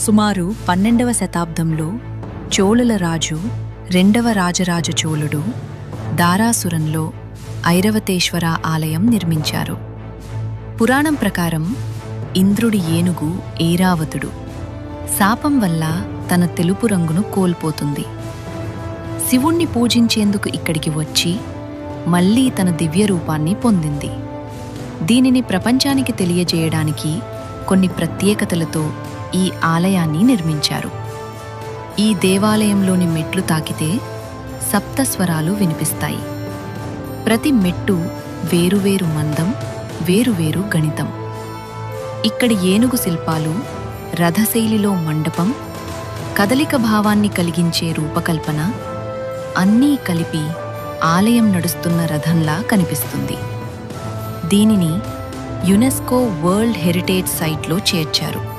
సుమారు పన్నెండవ శతాబ్దంలో చోళుల రాజు రెండవ రాజరాజ చోళుడు దారాసురంలో ఐరవతేశ్వర ఆలయం నిర్మించారు. పురాణం ప్రకారం ఇంద్రుడి ఏనుగు ఏరావతుడు. శాపం వల్ల తన తెలుపు రంగును కోల్పోతుంది. శివుణ్ణి పూజించేందుకు ఇక్కడికి వచ్చి మళ్ళీ తన దివ్య రూపాన్ని పొందింది. దీనిని ప్రపంచానికి తెలియజేయడానికి కొన్ని ప్రత్యేకతలతో ఈ ఆలయాన్ని నిర్మించారు. ఈ దేవాలయంలోని మెట్లు తాకితే సప్తస్వరాలు వినిపిస్తాయి. ప్రతి మెట్టు వేరువేరు మందం వేరువేరు గణితం. ఇక్కడి ఏనుగు శిల్పాలు రథశైలిలో మండపం కదలిక భావాన్ని కలిగించే రూపకల్పన అన్నీ కలిపి ఆలయం నడుస్తున్న రథంలా కనిపిస్తుంది. దీనిని యునెస్కో వరల్డ్ హెరిటేజ్ సైట్లో చేర్చారు.